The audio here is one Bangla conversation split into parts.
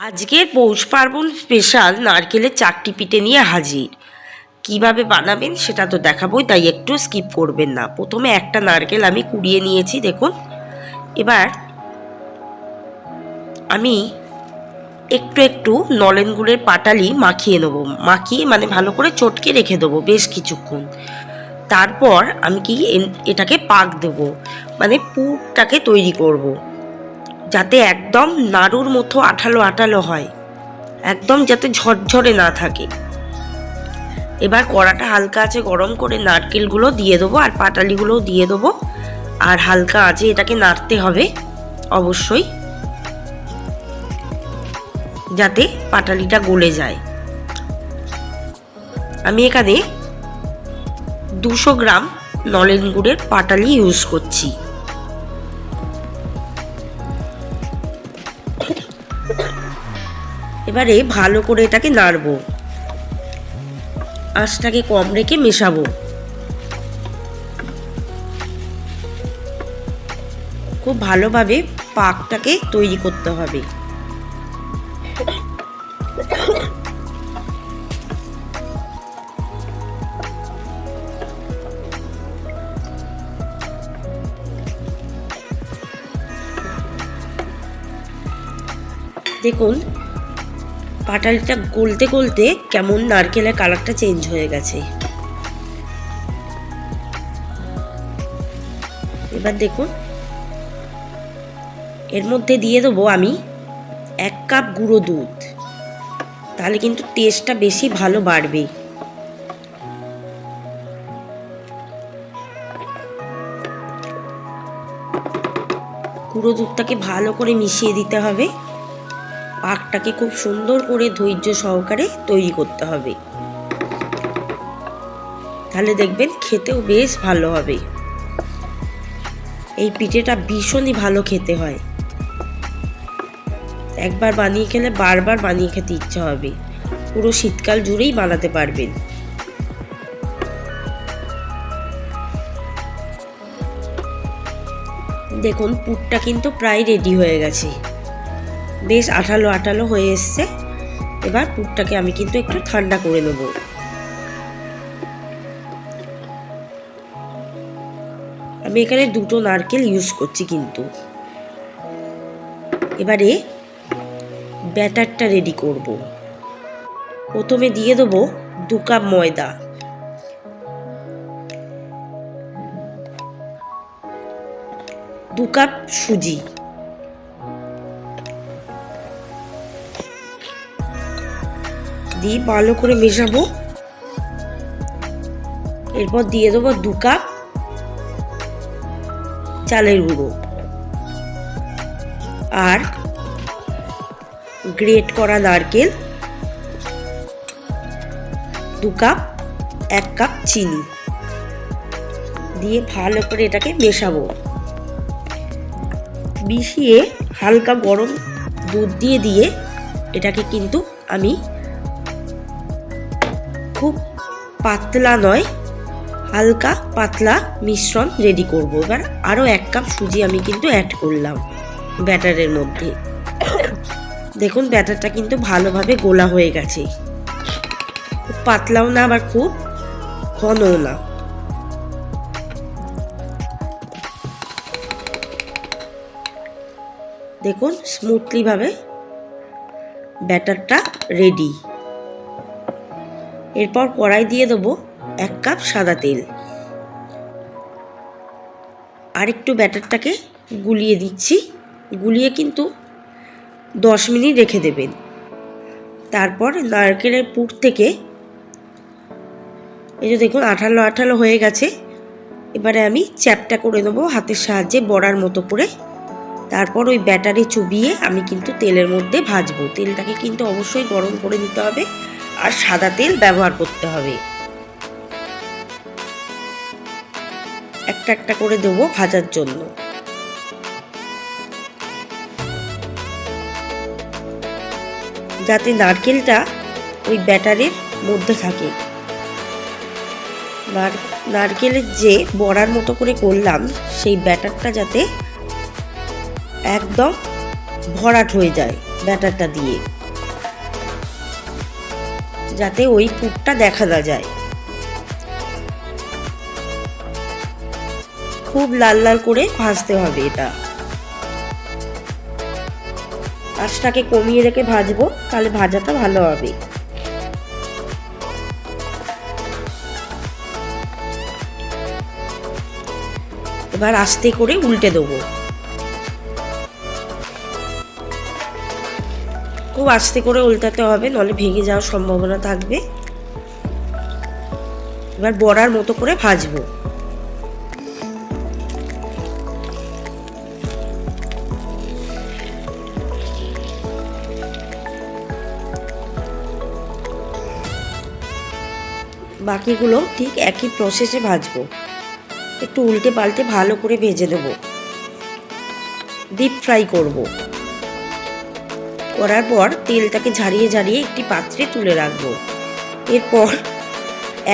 আজকের পৌষ পার্বণ স্পেশাল নারকেলের চারটি পিঠে নিয়ে হাজির। কীভাবে বানাবেন সেটা তো দেখাবোই, তাই একটু স্কিপ করবেন না। প্রথমে একটা নারকেল আমি কুড়িয়ে নিয়েছি, দেখুন। এবার আমি একটু একটু নলেন গুড়ের পাটালি মাখিয়ে নেব। মাখিয়ে মানে ভালো করে চটকে রেখে দেবো বেশ কিছুক্ষণ। তারপর আমি কি এটাকে পাক দেবো। মানে পুরটাকে তৈরি করব। যাতে একদম নাড়ুর মতো আঠালো আঠালো হয়। একদম যাতে ঝরঝরে না থাকে। এবার কড়াটা হালকা আছে গরম করে নারকেলগুলো দিয়ে দেবো আর পাটালিগুলোও দিয়ে দেবো। আর হালকা আছে এটাকে নাড়তে হবে অবশ্যই। যাতে পাটালিটা গলে যায়। আমি এখানে দুশো গ্রাম নলেন গুড়ের পাটালি ইউজ করছি। এবারে ভালো করে এটাকে নাড়বো। আঁচটাকে কম রেখে মেশাবো। খুব ভালোভাবে পাকটাকে তৈরি করতে হবে। দেখুন পাটালিটা গলতে গলতে কেমন নারকেলের কালারটা চেঞ্জ হয়ে গেছে। এবার দেখুন। এর মধ্যে দিয়ে দেবো আমি এক কাপ গুঁড়ো দুধ। তাহলে কিন্তু টেস্টটা বেশি ভালো বাড়বে। গুঁড়ো দুধটাকে ভালো করে মিশিয়ে দিতে হবে। পাকটাকে খুব সুন্দর করে ধৈর্য সহকারে তৈরি করতে হবে। তাহলে দেখবেন খেতেও বেশ ভালো হবে। এই পিঠেটা ভীষণই ভালো খেতে হয়। একবার বানিয়ে খেলে বারবার বানিয়ে খেতে ইচ্ছা হবে। পুরো শীতকাল জুড়েই বানাতে পারবেন। দেখুন পুরটা কিন্তু প্রায় রেডি হয়ে গেছে। বেশ আঠালো আঠালো হয়ে এসছে। এবার পুরটাকে আমি কিন্তু একটু ঠান্ডা করে নেব। আমি এখানে দুটো নারকেল ইউজ করছি কিন্তু। এবারে ব্যাটারটা রেডি করব। প্রথমে দিয়ে দেবো দু কাপ ময়দা। দু কাপ সুজি। দিয়ে ভালো করে মেশাবো। এরপর দিয়ে দেবো দু কাপ চালের গুঁড়ো। আর গ্রেট করা নারকেল দু কাপ, এক কাপ চিনি। দিয়ে ভালো করে এটাকে মেশাবো। মিশিয়ে হালকা গরম দুধ দিয়ে দিয়ে এটাকে কিন্তু আমি খুব পাতলা নয়, হালকা পাতলা মিশ্রণ রেডি করব। এবার আরও এক কাপ সুজি আমি কিন্তু অ্যাড করলাম ব্যাটারের মধ্যে। দেখুন ব্যাটারটা কিন্তু ভালোভাবে গোলা হয়ে গেছে। পাতলাও না, আবার খুব ঘনও না। দেখুন স্মুথলিভাবে ব্যাটারটা রেডি এরপর কড়াই দিয়ে দেবো এক কাপ সাদা তেল। আর একটু ব্যাটারটাকে গুলিয়ে দিচ্ছি। গুলিয়ে কিন্তু দশ মিনিট রেখে দেবেন। তারপর নারকেলের পুর থেকে এই যে দেখুন, আঠালো আঠালো হয়ে গেছে। এবারে আমি চ্যাপটা করে নেব হাতের সাহায্যে বড়ার মতো করে। তারপর ওই ব্যাটারে চুবিয়ে আমি কিন্তু তেলের মধ্যে ভাজবো। তেলটাকে কিন্তু অবশ্যই গরম করে নিতে হবে। আর সাদা তেল ব্যবহার করতে হবে। একটা একটা করে দেবো ভাজার জন্য। যাতে নারকেলটা ওই ব্যাটারের মধ্যে থাকে। নার- নারকেলের যে বড়ার মতো করে করলাম, সেই ব্যাটারটা যাতে একদম ভরাট হয়ে যায় ব্যাটারটা দিয়ে। যাতে ওই পুরটা দেখা যায়। খুব লাল লাল করে ভাজতে হবে এটা। আঁচটাকে কমিয়ে রেখে ভাজবো, তাহলে ভাজাটা ভালো হবে। এবার আস্তে করে উল্টে দেবো। খুব আস্তে করে উল্টাতে হবে, নলে ভেঙে যাওয়ার সম্ভাবনা থাকবে। এবার বড়ার মতো করে ভাজবো। বাকিগুলো ঠিক একই প্রসেসে ভাজবো। একটু উল্টে পাল্টে ভালো করে ভেজে দেব ডিপ ফ্রাই করব। করার পর তেলটাকে ঝারিয়ে ঝারিয়ে একটি পাত্রে তুলে রাখব। এরপর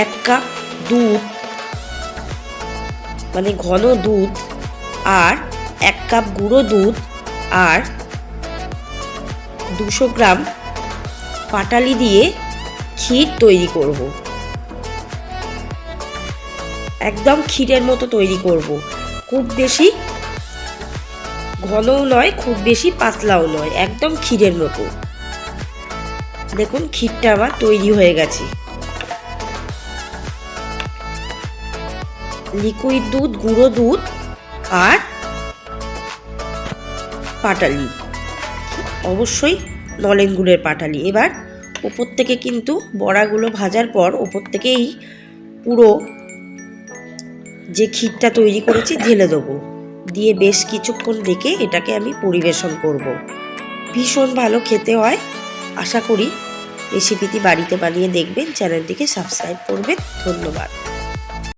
এক কাপ দুধ মানে ঘন দুধ আর এক কাপ গুঁড়ো দুধ আর দুশো গ্রাম পাটালি দিয়ে ক্ষীর তৈরি করব। একদম ক্ষীরের মতো তৈরি করব। খুব বেশি ঘনও নয়, খুব বেশি পাতলাও নয়, একদম ক্ষীরের মতো। দেখুন, ক্ষীরটা আমার তৈরি হয়ে গেছে। লিকুইড দুধ, গুঁড়ো দুধ আর পাটালি। অবশ্যই নলেন গুড়ের পাটালি। এবার ওপর থেকে কিন্তু বড়াগুলো ভাজার পর ওপর থেকেই পুরো যে ক্ষীরটা তৈরি করেছি, ঢেলে দেবো। দিয়ে বেশ কিছুক্ষণ রেখে এটাকে আমি পরিবেশন করব। ভীষণ ভালো খেতে হয়। আশা করি রেসিপিটি বাড়িতে বানিয়ে দেখবেন, চ্যানেলটিকে সাবস্ক্রাইব করবেন। ধন্যবাদ।